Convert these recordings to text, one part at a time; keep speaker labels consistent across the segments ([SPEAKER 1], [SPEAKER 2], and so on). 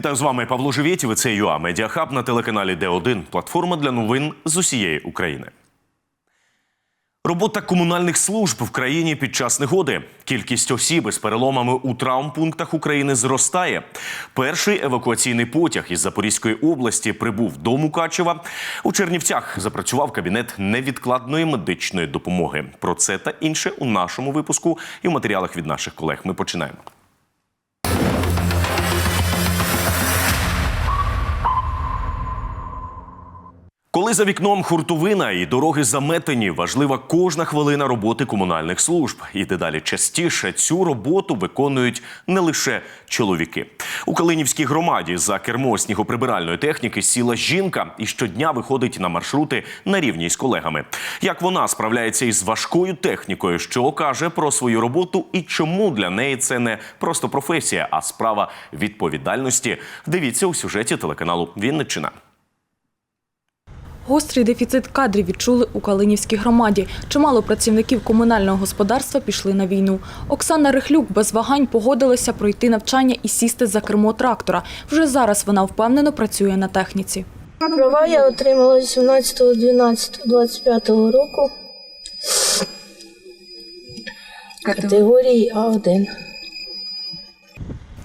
[SPEAKER 1] Вітаю з вами Павло Живєтів. Це ЮА Медіахаб на телеканалі Д1. Платформа для новин з усієї України. Робота комунальних служб в країні під час негоди. Кількість осіб із переломами у травмпунктах України зростає. Перший евакуаційний потяг із Запорізької області прибув до Мукачева. У Чернівцях запрацював кабінет невідкладної медичної допомоги. Про це та інше у нашому випуску і в матеріалах від наших колег. Ми починаємо. Коли за вікном хуртовина і дороги заметені, важлива кожна хвилина роботи комунальних служб. І дедалі частіше цю роботу виконують не лише чоловіки. У Калинівській громаді за кермо снігоприбиральної техніки сіла жінка і щодня виходить на маршрути на рівні з колегами. Як вона справляється із важкою технікою, що каже про свою роботу і чому для неї це не просто професія, а справа відповідальності. Дивіться у сюжеті телеканалу Вінниччина.
[SPEAKER 2] Гострий дефіцит кадрів відчули у Калинівській громаді. Чимало працівників комунального господарства пішли на війну. Оксана Рихлюк без вагань погодилася пройти навчання і сісти за кермо трактора. Вже зараз вона впевнено працює на техніці.
[SPEAKER 3] Права я отримала 18.12.25 року категорії А1.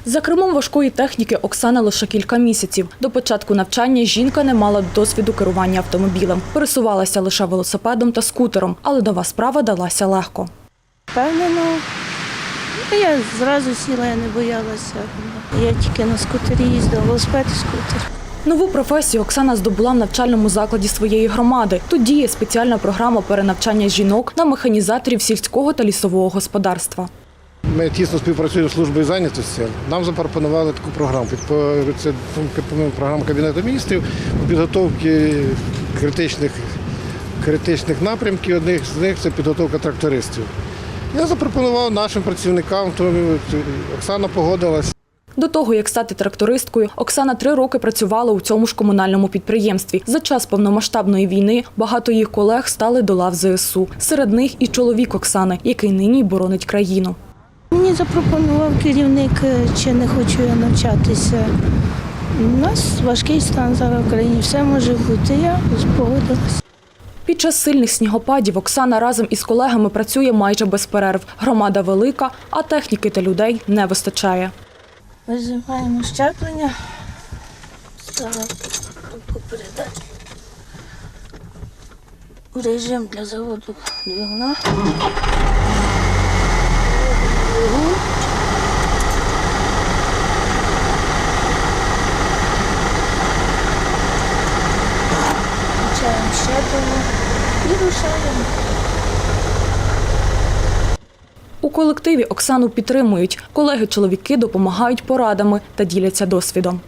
[SPEAKER 2] За кермом важкої техніки Оксана лише кілька місяців. До початку навчання жінка не мала досвіду керування автомобілем. Пересувалася лише велосипедом та скутером, але нова справа далася легко.
[SPEAKER 3] Впевнено, ну, я зразу сіла, я не боялася. Я тільки на скутері їздила, велосипед і скутер.
[SPEAKER 2] Нову професію Оксана здобула в навчальному закладі своєї громади. Тут діє спеціальна програма перенавчання жінок на механізаторів сільського та лісового господарства.
[SPEAKER 4] Ми тісно співпрацюємо з службою зайнятості. Нам запропонували таку програму. Це програма Кабінету міністрів по підготовці критичних, критичних напрямків. Одних з них це підготовка трактористів. Я запропонував нашим працівникам, то Оксана погодилась.
[SPEAKER 2] До того, як стати трактористкою, Оксана три роки працювала у цьому ж комунальному підприємстві. За час повномасштабної війни багато їх колег стали до лав ЗСУ. Серед них і чоловік Оксани, який нині боронить країну.
[SPEAKER 3] Мені запропонував керівник, е, чи не хочу я навчатися. У нас важкий стан зараз в країні, все може бути. Я погодилася.
[SPEAKER 2] Під час сильних снігопадів Оксана разом із колегами працює майже без перерв. Громада велика, а техніки та людей не вистачає.
[SPEAKER 3] Визиваємо щеплення. Передачі. Режим для заводу двигуна. Двигун. Включаємо щеплення і рушаємо.
[SPEAKER 2] У колективі Оксану підтримують. Колеги-чоловіки допомагають порадами та діляться досвідом.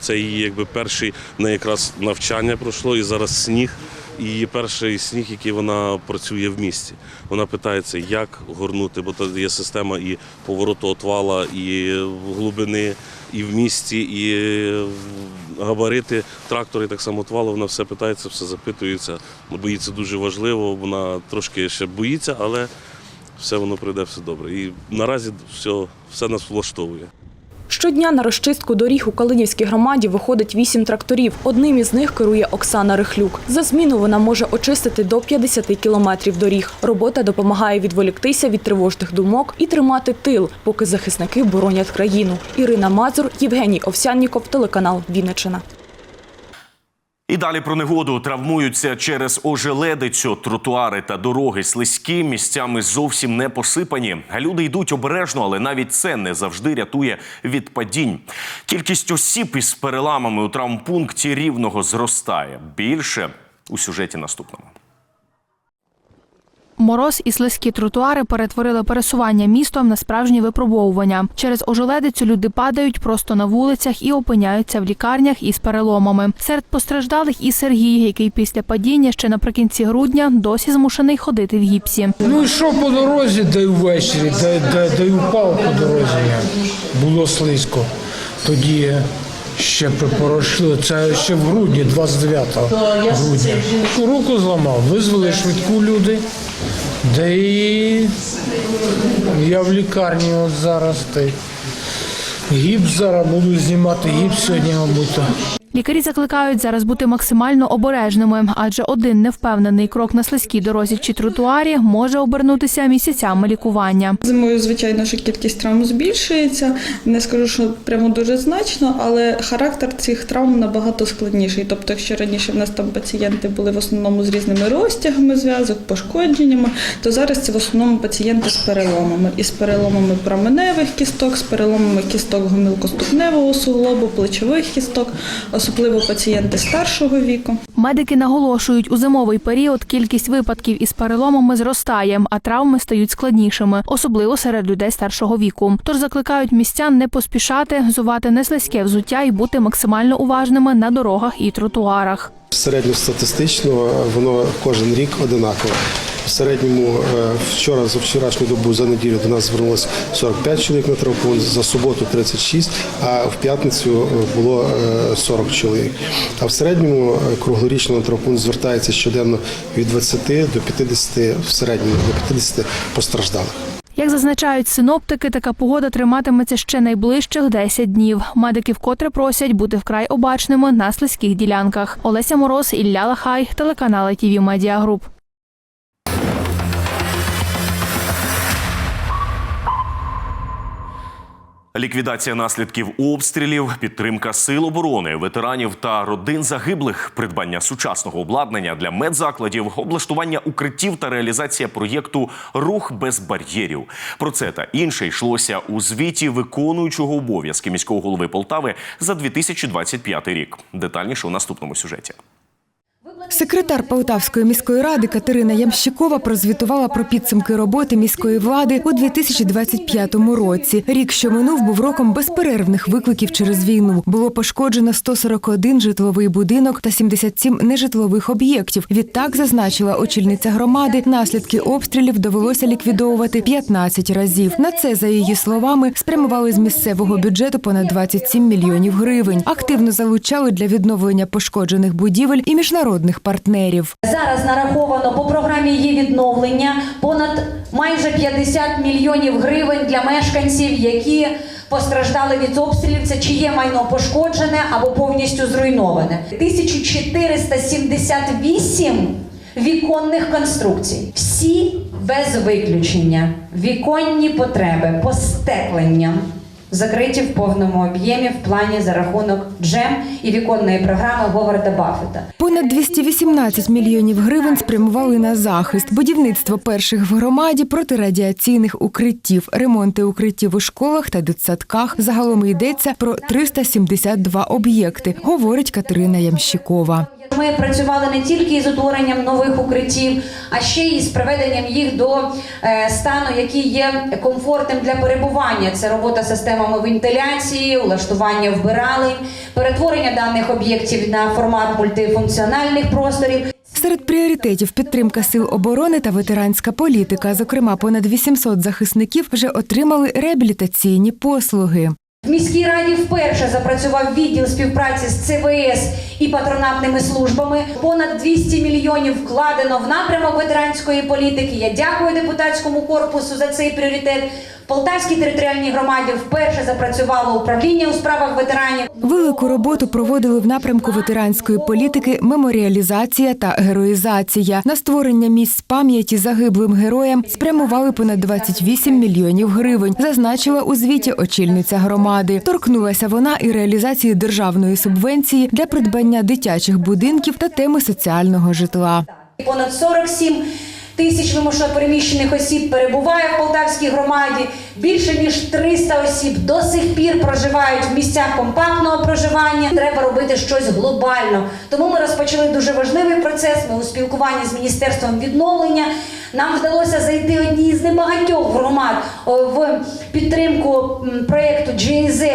[SPEAKER 5] Це її якби перший на якраз навчання пройшло і зараз сніг. І перший сніг, який вона працює в місті. Вона питається, як горнути, бо тут є система і повороту отвала, і глибини, і в місті, і габарити трактори, так само отвала. Вона все питається, все запитується. Бо їй це дуже важливо. Вона трошки ще боїться, але все воно пройде все добре. І наразі все, все нас влаштовує.
[SPEAKER 2] Щодня на розчистку доріг у Калинівській громаді виходить вісім тракторів. Одним із них керує Оксана Рихлюк. За зміну вона може очистити до 50 кілометрів доріг. Робота допомагає відволіктися від тривожних думок і тримати тил, поки захисники боронять країну. Ірина Мазур, Євгеній Овсянніков, телеканал Вінниччина.
[SPEAKER 1] І далі про негоду травмуються через ожеледицю. Тротуари та дороги слизькі, місцями зовсім не посипані. Люди йдуть обережно, але навіть це не завжди рятує від падінь. Кількість осіб із переламами у травмпункті рівного зростає. Більше у сюжеті наступному.
[SPEAKER 6] Мороз і слизькі тротуари перетворили пересування містом на справжні випробовування. Через ожеледицю люди падають просто на вулицях і опиняються в лікарнях із переломами. Серед постраждалих і Сергій, який після падіння ще наприкінці грудня досі змушений ходити в гіпсі.
[SPEAKER 7] Ну і що по дорозі, де й ввечері, де й упав по дорозі. Було слизько. Тоді ще припорошили, це ще в грудні, 29 грудня. Руку зламав, визвали швидку люди, де і я в лікарні от зараз. Гіпс зараз буду знімати гіпс сьогодні, мабуть.
[SPEAKER 6] Лікарі закликають зараз бути максимально обережними, адже один невпевнений крок на слизькій дорозі чи тротуарі може обернутися місяцями лікування.
[SPEAKER 8] Зимою, звичайно, що кількість травм збільшується. Не скажу, що прямо дуже значно, але характер цих травм набагато складніший. Тобто, якщо раніше в нас там пацієнти були в основному з різними розтягами зв'язок, пошкодженнями, то зараз це в основному пацієнти з переломами. І з переломами променевих кісток, з переломами кісток гомілкоступневого суглобу, плечових кісток, особливо пацієнти старшого віку.
[SPEAKER 6] Медики наголошують, у зимовий період кількість випадків із переломами зростає, а травми стають складнішими, особливо серед людей старшого віку. Тож закликають містян не поспішати, взувати неслизьке взуття і бути максимально уважними на дорогах і тротуарах.
[SPEAKER 9] Середньостатистично воно кожен рік одинаково. В середньому е, вчора за вчорашню добу за неділю до нас звернулося 45 чоловік на травмпункт, за суботу 36, а в п'ятницю е, було е, 40 чоловік. А в середньому е, круглорічно на травмпункт звертається щоденно від 20 до 50, в середньому до 50 постраждалих.
[SPEAKER 6] Як зазначають синоптики, така погода триматиметься ще найближчих 10 днів. Медики вкотре просять бути вкрай обачними на слизьких ділянках. Олеся Мороз, Ілля Лахай, телеканал ТВ Медіа
[SPEAKER 1] Ліквідація наслідків обстрілів, підтримка сил оборони, ветеранів та родин загиблих, придбання сучасного обладнання для медзакладів, облаштування укриттів та реалізація проєкту Рух без бар'єрів. Про це та інше йшлося у звіті виконуючого обов'язки міського голови Полтави за 2025 рік. Детальніше у наступному сюжеті.
[SPEAKER 10] Секретар Полтавської міської ради Катерина Ямщикова прозвітувала про підсумки роботи міської влади у 2025 році. Рік, що минув, був роком безперервних викликів через війну. Було пошкоджено 141 житловий будинок та 77 нежитлових об'єктів. Відтак зазначила очільниця громади, наслідки обстрілів довелося ліквідовувати 15 разів. На це, за її словами, спрямували з місцевого бюджету понад 27 мільйонів гривень. Активно залучали для відновлення пошкоджених будівель і міжнародних партнерів.
[SPEAKER 11] Зараз нараховано по програмі є відновлення понад майже 50 мільйонів гривень для мешканців, які постраждали від обстрілів. Це чиє майно пошкоджене або повністю зруйноване. 1478 віконних конструкцій. Всі без виключення. Віконні потреби, постеклення. Закриті в повному об'ємі в плані за рахунок джем і віконної програми Говарда Баффета.
[SPEAKER 10] Понад 218 мільйонів гривень спрямували на захист, будівництво перших в громаді протирадіаційних укриттів, ремонти укриттів у школах та дитсадках. Загалом йдеться про 372 об'єкти, говорить Катерина Ямщикова.
[SPEAKER 11] Ми працювали не тільки із утворенням нових укриттів, а ще й з приведенням їх до е, стану, який є комфортним для перебування. Це робота системами вентиляції, улаштування вбиралень, перетворення даних об'єктів на формат мультифункціональних просторів.
[SPEAKER 10] Серед пріоритетів підтримка сил оборони та ветеранська політика. Зокрема, понад 800 захисників вже отримали реабілітаційні послуги.
[SPEAKER 11] В міській раді вперше запрацював відділ співпраці з ЦВС і патронатними службами. Понад 200 мільйонів вкладено в напрямок ветеранської політики. Я дякую депутатському корпусу за цей пріоритет. Полтавській територіальній громаді вперше запрацювало управління у справах ветеранів.
[SPEAKER 10] Велику роботу проводили в напрямку ветеранської політики меморіалізація та героїзація. На створення місць пам'яті загиблим героям спрямували понад 28 мільйонів гривень, зазначила у звіті очільниця громади. Торкнулася вона і реалізації державної субвенції для придбання дитячих будинків та теми соціального житла.
[SPEAKER 11] Понад 47 тисяч вимушено переміщених осіб перебуває в Полтавській громаді. Більше ніж 300 осіб до сих пір проживають в місцях компактного проживання. Треба робити щось глобально. Тому ми розпочали дуже важливий процес. Ми у спілкуванні з міністерством відновлення. Нам вдалося зайти одній з небагатьох громад в підтримку проєкту GIZ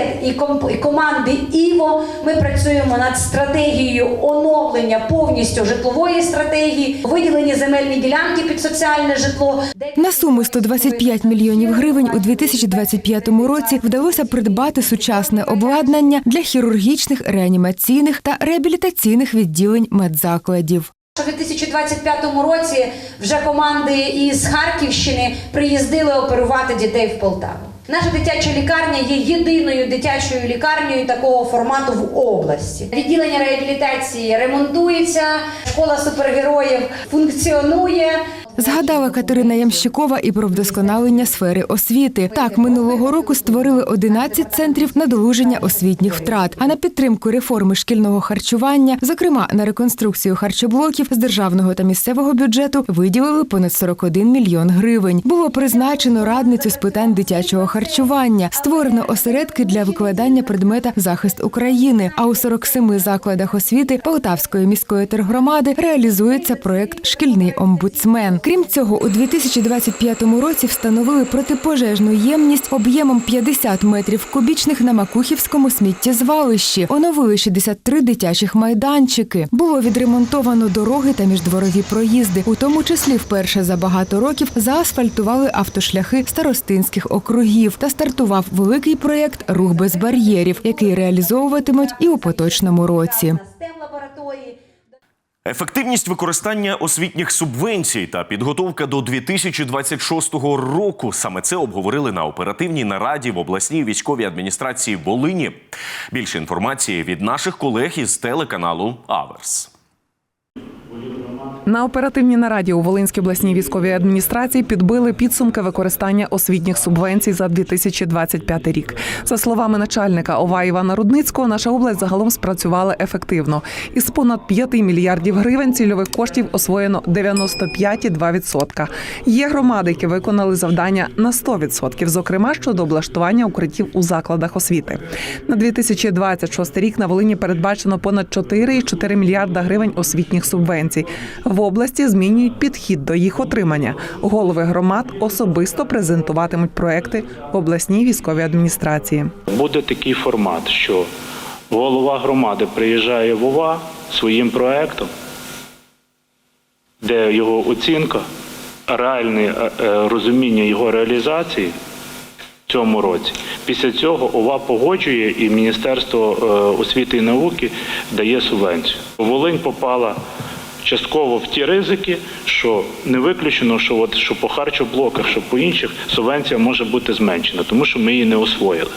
[SPEAKER 11] і команди Іво. Ми працюємо над стратегією оновлення повністю житлової стратегії, виділені земельні ділянки під соціальне житло.
[SPEAKER 10] На суму 125 мільйонів гривень у 2025 році вдалося придбати сучасне обладнання для хірургічних, реанімаційних та реабілітаційних відділень медзакладів.
[SPEAKER 11] У 2025 році вже команди із Харківщини приїздили оперувати дітей в Полтаву. Наша дитяча лікарня є єдиною дитячою лікарнею такого формату в області. Відділення реабілітації ремонтується, школа супергероїв функціонує.
[SPEAKER 10] Згадала Катерина Ямщикова і про вдосконалення сфери освіти. Так, минулого року створили 11 центрів надолуження освітніх втрат. А на підтримку реформи шкільного харчування, зокрема на реконструкцію харчоблоків з державного та місцевого бюджету, виділили понад 41 мільйон гривень. Було призначено радницю з питань дитячого харчування, створено осередки для викладання предмета захист України. А у 47 закладах освіти Полтавської міської тергромади реалізується проект Шкільний омбудсмен. Крім цього, у 2025 році встановили протипожежну ємність об'ємом 50 метрів кубічних на Макухівському сміттєзвалищі. Оновили 63 дитячих майданчики. Було відремонтовано дороги та міждворові проїзди. У тому числі вперше за багато років заасфальтували автошляхи старостинських округів та стартував великий проєкт Рух без бар'єрів, який реалізовуватимуть і у поточному році.
[SPEAKER 1] Ефективність використання освітніх субвенцій та підготовка до 2026 року саме це обговорили на оперативній нараді в обласній військовій адміністрації Волині. Більше інформації від наших колег із телеканалу Аверс.
[SPEAKER 12] На оперативній нараді у Волинській обласній військовій адміністрації підбили підсумки використання освітніх субвенцій за 2025 рік. За словами начальника ОВА Івана Рудницького, наша область загалом спрацювала ефективно. Із понад 5 мільярдів гривень цільових коштів освоєно 95,2%. Є громади, які виконали завдання на 100%, зокрема щодо облаштування укриттів у закладах освіти. На 2026 рік на Волині передбачено понад 4,4 мільярда гривень освітніх субвенцій. Області змінюють підхід до їх отримання. Голови громад особисто презентуватимуть проекти в обласній військовій адміністрації.
[SPEAKER 13] Буде такий формат, що голова громади приїжджає в ОВА своїм проектом, де його оцінка, реальне е, е, розуміння його реалізації цьому році. Після цього ОВА погоджує і Міністерство е, освіти і науки дає субвенцію. Волинь попала частково в ті ризики, що не виключено, що от що по харчоблоках, що по інших субвенція може бути зменшена, тому що ми її не освоїли.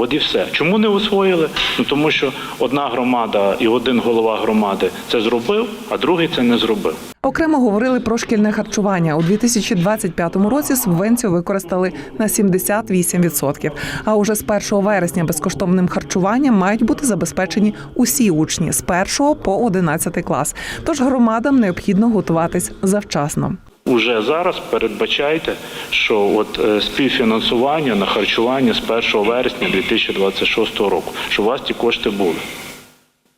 [SPEAKER 13] От і все. Чому не освоїли? Ну тому що одна громада і один голова громади це зробив, а другий це не зробив.
[SPEAKER 12] Окремо говорили про шкільне харчування. У 2025 році субвенцію використали на 78%. А уже з 1 вересня безкоштовним харчуванням мають бути забезпечені усі учні з 1 по 11 клас. Тож громадам необхідно готуватись завчасно.
[SPEAKER 13] Уже зараз передбачайте, що от е, співфінансування на харчування з 1 вересня 2026 року, що у вас ті кошти були.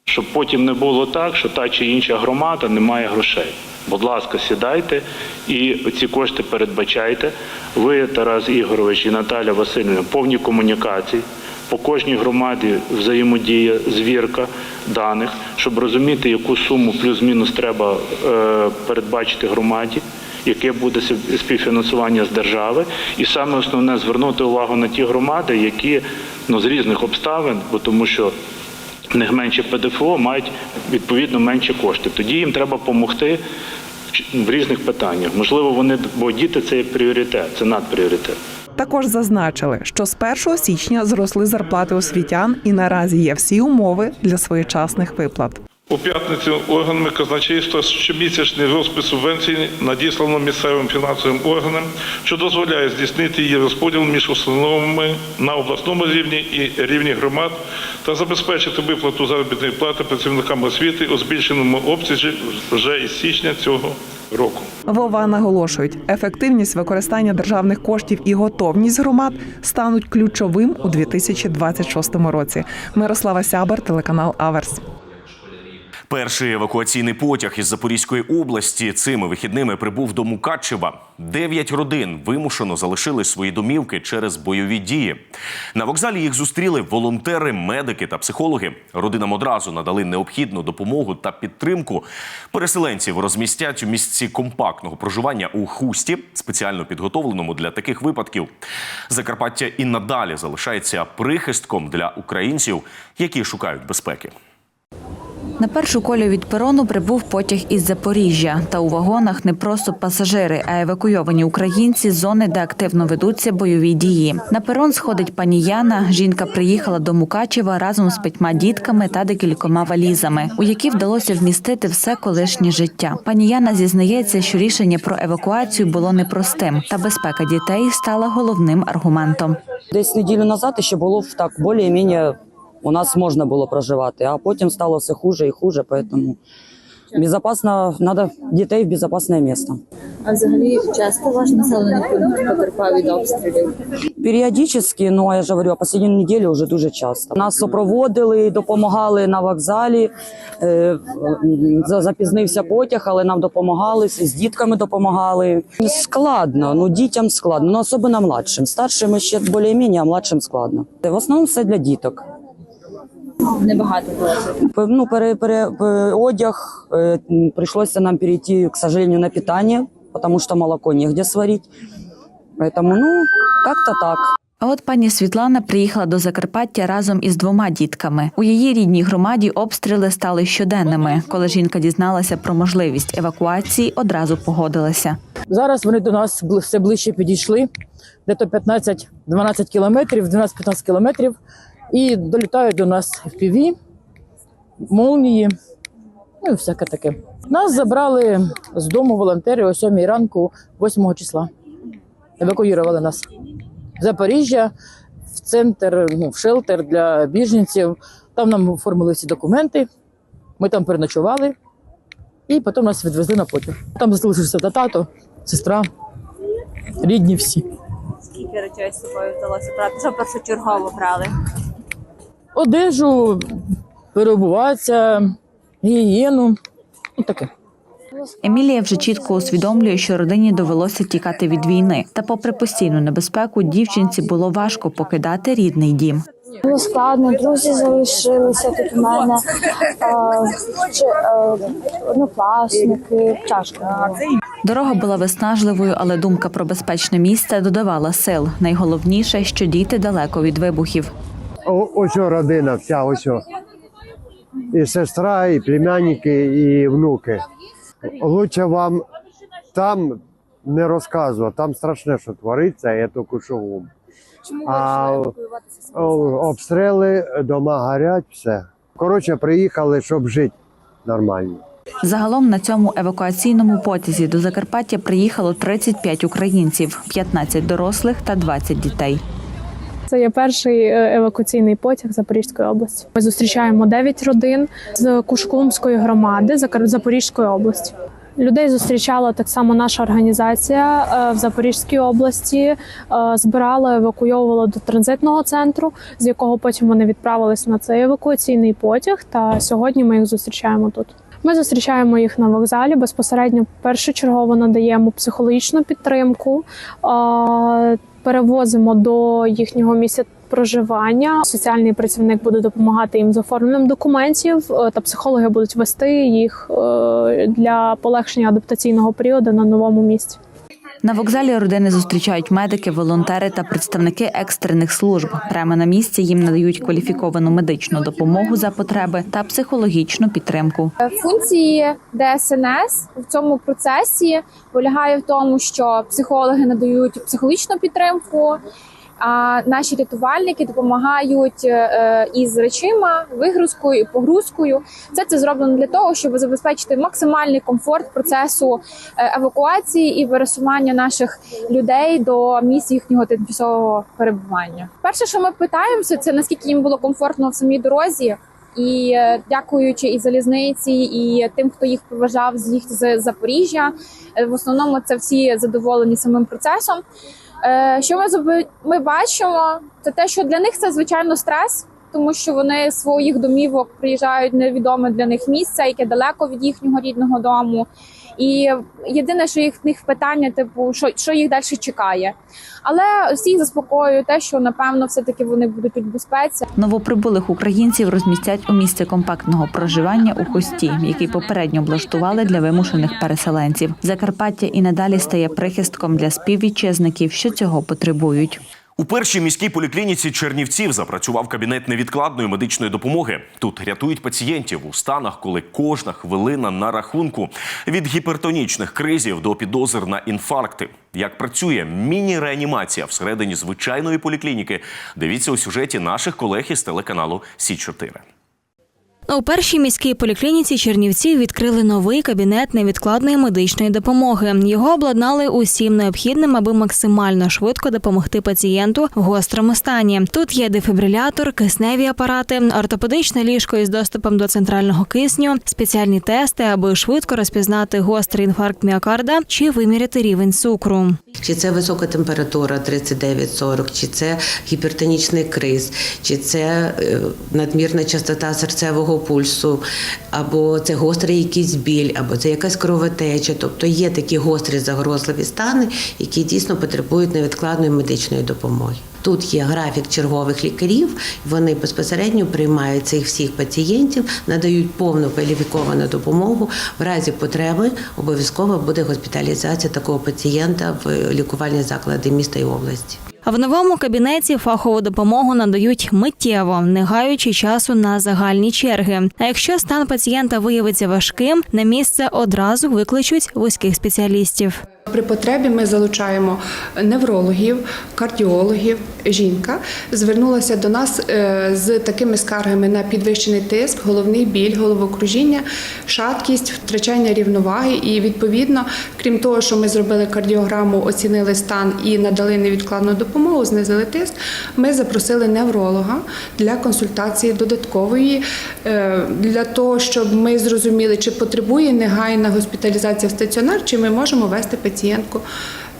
[SPEAKER 13] Щоб потім не було так, що та чи інша громада не має грошей. Будь ласка, сідайте і ці кошти передбачайте. Ви, Тарас Ігорович і Наталя Васильівна, повні комунікації. По кожній громаді взаємодія, звірка даних, щоб розуміти, яку суму плюс-мінус треба е, передбачити громаді, яке буде спів- співфінансування з держави, і саме основне звернути увагу на ті громади, які ну з різних обставин, бо тому що в них менше ПДФО мають відповідно менше кошти. Тоді їм треба допомогти в різних питаннях. Можливо, вони бо діти це є пріоритет, це надпріоритет.
[SPEAKER 12] Також зазначили, що з 1 січня зросли зарплати освітян і наразі є всі умови для своєчасних виплат.
[SPEAKER 14] У п'ятницю органами казначейства щомісячний розпис субвенцій надіслано місцевим фінансовим органам, що дозволяє здійснити її розподіл між установами на обласному рівні і рівні громад та забезпечити виплату заробітної плати працівникам освіти у збільшеному обсязі вже із січня цього року.
[SPEAKER 12] Вова наголошують, ефективність використання державних коштів і готовність громад стануть ключовим у 2026 році. Мирослава Сябер, телеканал Аверс.
[SPEAKER 1] Перший евакуаційний потяг із Запорізької області цими вихідними прибув до Мукачева. Дев'ять родин вимушено залишили свої домівки через бойові дії. На вокзалі їх зустріли волонтери, медики та психологи. Родинам одразу надали необхідну допомогу та підтримку. Переселенців розмістять у місці компактного проживання у хусті, спеціально підготовленому для таких випадків. Закарпаття і надалі залишається прихистком для українців, які шукають безпеки.
[SPEAKER 15] На першу колію від перону прибув потяг із Запоріжжя. Та у вагонах не просто пасажири, а евакуйовані українці з зони, де активно ведуться бойові дії. На перон сходить пані Яна. Жінка приїхала до Мукачева разом з п'ятьма дітками та декількома валізами, у які вдалося вмістити все колишнє життя. Пані Яна зізнається, що рішення про евакуацію було непростим, та безпека дітей стала головним аргументом.
[SPEAKER 16] Десь неділю назад ще було так більш-менш у нас можна було проживати, а потім стало все хуже і хуже, тому безпечно, треба дітей в безпечне місце.
[SPEAKER 17] А взагалі часто ваш населений пункт потерпав від обстрілів?
[SPEAKER 16] Періодично, ну я ж говорю, а останню неділю вже дуже часто. Нас супроводили, допомагали на вокзалі. Е, Запізнився потяг, але нам допомагали, з дітками допомагали. Складно, ну дітям складно, ну особливо младшим. Старшим ще більш-менш, а младшим складно. В основному все для діток.
[SPEAKER 17] Небагато було.
[SPEAKER 16] Ну, пере, пере, п- одяг э, прийшлося нам перейти, к сожалению, на питание, потому что молоко негде сварить. Поэтому, ну, как-то так.
[SPEAKER 15] А от пані Світлана приїхала до Закарпаття разом із двома дітками. У її рідній громаді обстріли стали щоденними. Коли жінка дізналася про можливість евакуації, одразу погодилася.
[SPEAKER 18] Зараз вони до нас все ближче підійшли, десь 15-12 кілометрів, 12-15 кілометрів, і долітають до нас FPV, молнії, ну і всяке таке. Нас забрали з дому волонтери о 7 ранку, 8 числа. Евакуювали нас. В Запоріжжя, в центр, ну, в шелтер для біженців. Там нам оформили всі документи, ми там переночували, і потім нас відвезли на потяг. Там залишився тато, сестра, рідні всі.
[SPEAKER 17] Скільки речей з собою вдалося брати? Що першочергово брали?
[SPEAKER 18] Одежу, перебуватися, гігієну. Ну таке.
[SPEAKER 15] Емілія вже чітко усвідомлює, що родині довелося тікати від війни. Та, попри постійну небезпеку, дівчинці було важко покидати рідний дім.
[SPEAKER 19] Було складно, друзі залишилися тут у мене, а, чи, а, однокласники, тяжко було.
[SPEAKER 15] Дорога була виснажливою, але думка про безпечне місце додавала сил. Найголовніше, що діти далеко від вибухів.
[SPEAKER 20] О- Ось о родина, вся ось. о. І сестра, і племянники, і внуки. Лучше вам там не розказувати, там страшне, що твориться, я тільки що гум. А обстріли, дома горять, все. Коротше, приїхали, щоб жити нормально.
[SPEAKER 15] Загалом на цьому евакуаційному потязі до Закарпаття приїхало 35 українців, 15 дорослих та 20 дітей.
[SPEAKER 21] Це є перший е, евакуаційний потяг Запорізької області. Ми зустрічаємо 9 родин з Кушкулумської громади Запорізької області. Людей зустрічала так само наша організація е, в Запорізькій області. е, Збирала, евакуйовувала до транзитного центру, з якого потім вони відправилися на цей евакуаційний потяг. Та сьогодні ми їх зустрічаємо тут. Ми зустрічаємо їх на вокзалі. Безпосередньо першочергово надаємо психологічну підтримку, перевозимо до їхнього місця проживання. Соціальний працівник буде допомагати їм з оформленням документів, е, та психологи будуть вести їх е, для полегшення адаптаційного періоду на новому місці.
[SPEAKER 15] На вокзалі родини зустрічають медики, волонтери та представники екстрених служб. Прямо на місці їм надають кваліфіковану медичну допомогу за потреби та психологічну підтримку.
[SPEAKER 22] Функції ДСНС в цьому процесі полягає в тому, що психологи надають психологічну підтримку. А наші рятувальники допомагають е, із речима, вигрузкою і погрузкою. Все це зроблено для того, щоб забезпечити максимальний комфорт процесу е, евакуації і пересування наших людей до місць їхнього тимчасового перебування. Перше, що ми питаємося, це наскільки їм було комфортно в самій дорозі. І е, дякуючи і залізниці, і тим, хто їх проважав з їх з Запоріжжя, в основному це всі задоволені самим процесом. Е, Що ми ми бачимо, це те, що для них це звичайно стрес, тому що вони з своїх домівок приїжджають невідоме для них місце, яке далеко від їхнього рідного дому. І єдине, що їх них питання, типу, що, що їх далі чекає. Але всіх заспокоює те, що напевно все-таки вони будуть тут безпеці.
[SPEAKER 15] Новоприбулих українців розмістять у місці компактного проживання у Хості, який попередньо облаштували для вимушених переселенців. Закарпаття і надалі стає прихистком для співвітчизників, що цього потребують.
[SPEAKER 1] У першій міській поліклініці Чернівців запрацював кабінет невідкладної медичної допомоги. Тут рятують пацієнтів у станах, коли кожна хвилина на рахунку від гіпертонічних кризів до підозр на інфаркти. Як працює міні-реанімація всередині звичайної поліклініки? Дивіться у сюжеті наших колег із телеканалу Сі 4
[SPEAKER 23] У першій міській поліклініці Чернівців відкрили новий кабінет невідкладної медичної допомоги. Його обладнали усім необхідним, аби максимально швидко допомогти пацієнту в гострому стані. Тут є дефібрилятор, кисневі апарати, ортопедичне ліжко із доступом до центрального кисню, спеціальні тести, аби швидко розпізнати гострий інфаркт міокарда чи виміряти рівень цукру.
[SPEAKER 24] Чи це висока температура 39-40, чи це гіпертонічний криз, чи це е, надмірна частота серцевого пульсу, або це гострий якийсь біль, або це якась кровотеча. Тобто є такі гострі загрозливі стани, які дійсно потребують невідкладної медичної допомоги. Тут є графік чергових лікарів, вони безпосередньо приймають цих всіх пацієнтів, надають повну кваліфіковану допомогу. В разі потреби обов'язково буде госпіталізація такого пацієнта в лікувальні заклади міста і області.
[SPEAKER 23] В новому кабінеті фахову допомогу надають миттєво, не гаючи часу на загальні черги. А якщо стан пацієнта виявиться важким, на місце одразу викличуть вузьких спеціалістів.
[SPEAKER 25] При потребі ми залучаємо неврологів, кардіологів. Жінка звернулася до нас е, з такими скаргами на підвищений тиск, головний біль, головокружіння, шаткість, втрачання рівноваги. І відповідно, крім того, що ми зробили кардіограму, оцінили стан і надали невідкладну допомогу, знизили тиск. Ми запросили невролога для консультації додаткової е, для того, щоб ми зрозуміли, чи потребує негайна госпіталізація в стаціонар, чи ми можемо вести пацієнтку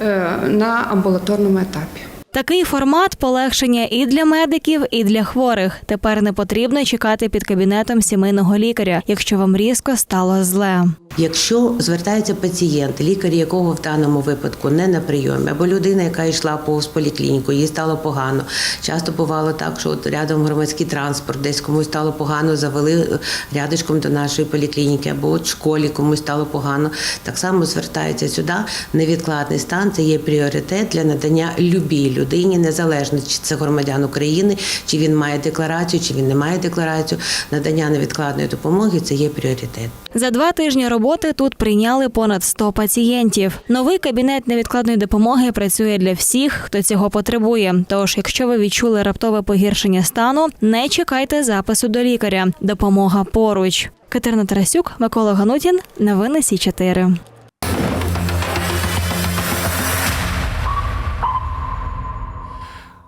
[SPEAKER 25] е, на амбулаторному етапі.
[SPEAKER 23] Такий формат полегшення і для медиків, і для хворих. Тепер не потрібно чекати під кабінетом сімейного лікаря, якщо вам різко стало зле.
[SPEAKER 24] Якщо звертається пацієнт, лікар якого в даному випадку не на прийомі, або людина, яка йшла повз поліклініку, їй стало погано. Часто бувало так, що от рядом громадський транспорт, десь комусь стало погано, завели рядочком до нашої поліклініки, або от в школі комусь стало погано. Так само звертається сюди. Невідкладний стан це є пріоритет для надання любій незалежно чи це громадян України, чи він має декларацію, чи він не має декларацію. Надання невідкладної допомоги це є пріоритет.
[SPEAKER 23] За два тижні роботи тут прийняли понад 100 пацієнтів. Новий кабінет невідкладної допомоги працює для всіх, хто цього потребує. Тож, якщо ви відчули раптове погіршення стану, не чекайте запису до лікаря. Допомога поруч. Катерина Тарасюк, Микола Ганутін. Новини Сі 4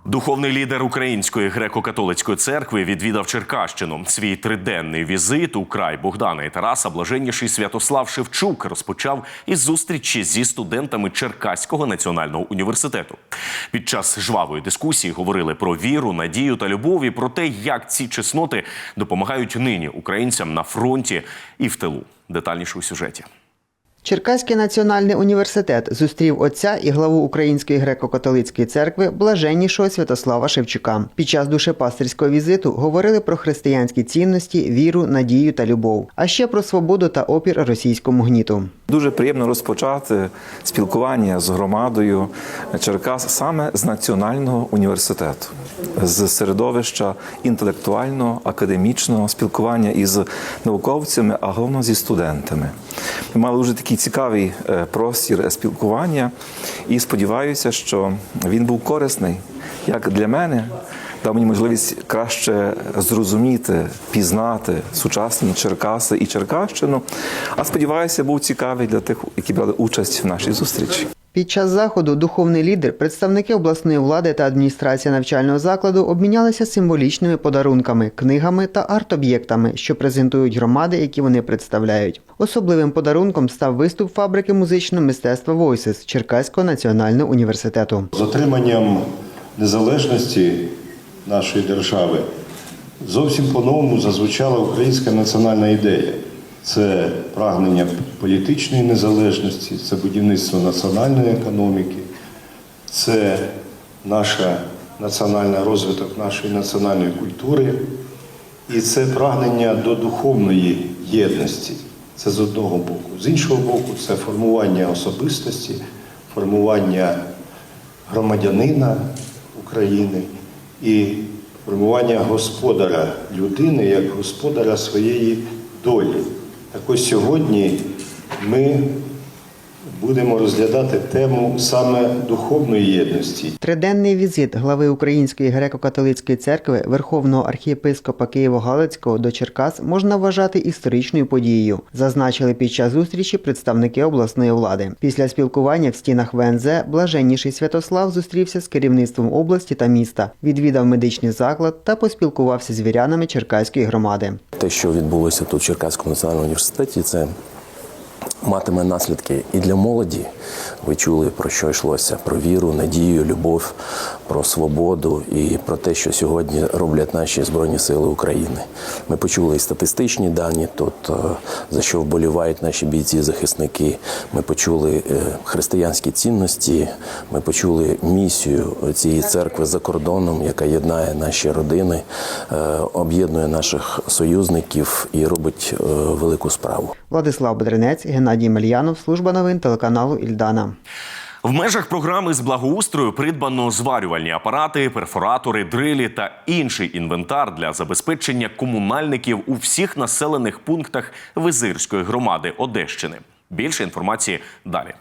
[SPEAKER 1] Духовний лідер Української греко-католицької церкви відвідав Черкащину. Свій триденний візит у край Богдана і Тараса блаженніший Святослав Шевчук розпочав із зустрічі зі студентами Черкаського національного університету. Під час жвавої дискусії говорили про віру, надію та любов і про те, як ці чесноти допомагають нині українцям на фронті і в тилу. Детальніше у сюжеті.
[SPEAKER 26] Черкаський національний університет зустрів отця і главу Української греко-католицької церкви блаженнішого Святослава Шевчука. Під час душепастерського візиту говорили про християнські цінності, віру, надію та любов, а ще про свободу та опір російському гніту.
[SPEAKER 27] Дуже приємно розпочати спілкування з громадою Черкас саме з національного університету, з середовища інтелектуального, академічного спілкування із науковцями, а головно зі студентами. Ми мали дуже такий цікавий е, простір спілкування, і сподіваюся, що він був корисний як для мене. Дав мені можливість краще зрозуміти, пізнати сучасні Черкаси і Черкащину. А сподіваюся, був цікавий для тих, які брали участь в нашій зустрічі.
[SPEAKER 26] Під час заходу духовний лідер, представники обласної влади та адміністрація навчального закладу обмінялися символічними подарунками, книгами та арт-об'єктами, що презентують громади, які вони представляють. Особливим подарунком став виступ фабрики музичного мистецтва Voices Черкаського національного університету.
[SPEAKER 28] З отриманням незалежності нашої держави зовсім по-новому зазвучала українська національна ідея. Це прагнення політичної незалежності, це будівництво національної економіки, це наша національний розвиток нашої національної культури, і це прагнення до духовної єдності. Це з одного боку. З іншого боку, це формування особистості, формування громадянина України і формування господаря людини як господаря своєї долі. Так ось сьогодні ми будемо розглядати тему саме духовної єдності.
[SPEAKER 26] Триденний візит глави Української греко-католицької церкви Верховного архієпископа Києво-Галицького до Черкас можна вважати історичною подією, зазначили під час зустрічі представники обласної влади. Після спілкування в стінах ВНЗ блаженніший Святослав зустрівся з керівництвом області та міста, відвідав медичний заклад та поспілкувався з вірянами Черкаської громади.
[SPEAKER 29] Те, що відбулося тут в Черкаському національному університеті, це матиме наслідки і для молоді. Ви чули про що йшлося: про віру, надію, любов, про свободу і про те, що сьогодні роблять наші збройні сили України. Ми почули і статистичні дані, тут е, за що вболівають наші бійці-захисники. Ми почули е, християнські цінності. Ми почули місію цієї церкви за кордоном, яка єднає наші родини, е, об'єднує наших союзників і робить велику справу.
[SPEAKER 26] Владислав Бедренець, Геннадій Мельянов, служба новин телеканалу Ільдана.
[SPEAKER 1] В межах програми з благоустрою придбано зварювальні апарати, перфоратори, дрилі та інший інвентар для забезпечення комунальників у всіх населених пунктах Визирської громади Одещини. Більше інформації далі.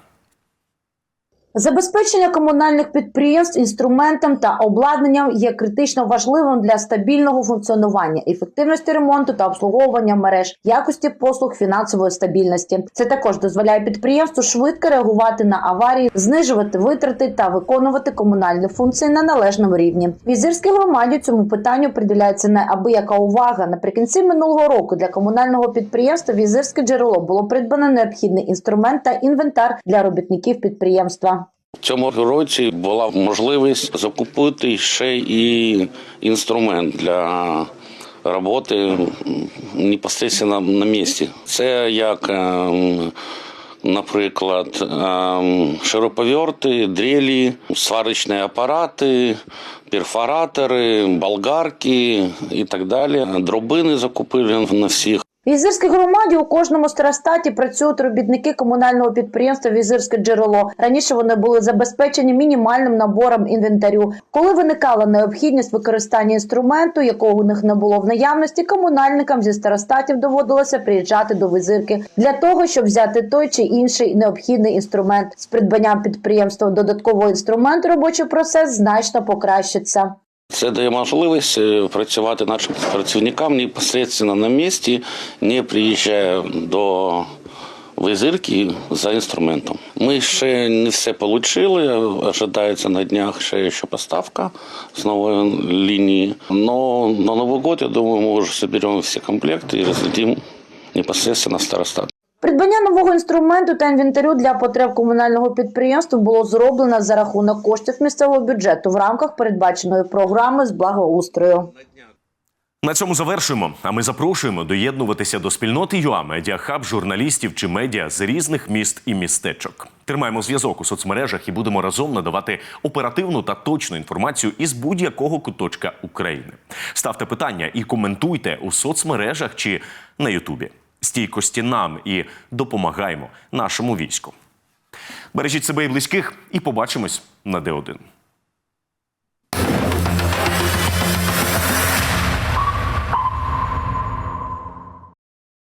[SPEAKER 30] Забезпечення комунальних підприємств інструментом та обладнанням є критично важливим для стабільного функціонування, ефективності ремонту та обслуговування мереж, якості послуг, фінансової стабільності. Це також дозволяє підприємству швидко реагувати на аварії, знижувати витрати та виконувати комунальні функції на належному рівні. Візирській громаді цьому питанню приділяється неабияка увага. Наприкінці минулого року для комунального підприємства Візирське джерело було придбано необхідний інструмент та інвентар для робітників підприємства.
[SPEAKER 31] В цьому році була можливість закупити ще і інструмент для роботи м, непосередньо на місці. Це як, ем, наприклад, ем, широповерти, дрелі, сварочні апарати, перфоратори, болгарки і так далі. Дробини закупили на всіх.
[SPEAKER 30] В Візирській громаді у кожному старостаті працюють робітники комунального підприємства Візирське джерело. Раніше вони були забезпечені мінімальним набором інвентарю. Коли виникала необхідність використання інструменту, якого у них не було в наявності, комунальникам зі старостатів доводилося приїжджати до визирки для того, щоб взяти той чи інший необхідний інструмент. З придбанням підприємства додаткового інструменту робочий процес значно покращиться.
[SPEAKER 31] Це дає можливість е, працювати нашим працівникам непосередньо на місці, не приїжджає до визирки за інструментом. Ми ще не все отримали, ожидається на днях ще, ще поставка з нової лінії. Но на Новий год, я думаю, ми вже зберемо всі комплекти і роздадим непосередньо старостат.
[SPEAKER 30] Придбання нового інструменту та інвентарю для потреб комунального підприємства було зроблено за рахунок коштів місцевого бюджету в рамках передбаченої програми з благоустрою.
[SPEAKER 1] На цьому завершуємо. А ми запрошуємо доєднуватися до спільноти ЮА медіахаб журналістів чи медіа з різних міст і містечок. Тримаємо зв'язок у соцмережах і будемо разом надавати оперативну та точну інформацію із будь-якого куточка України. Ставте питання і коментуйте у соцмережах чи на Ютубі. Стійкості нам і допомагаємо нашому війську. Бережіть себе і близьких, і побачимось на Д1.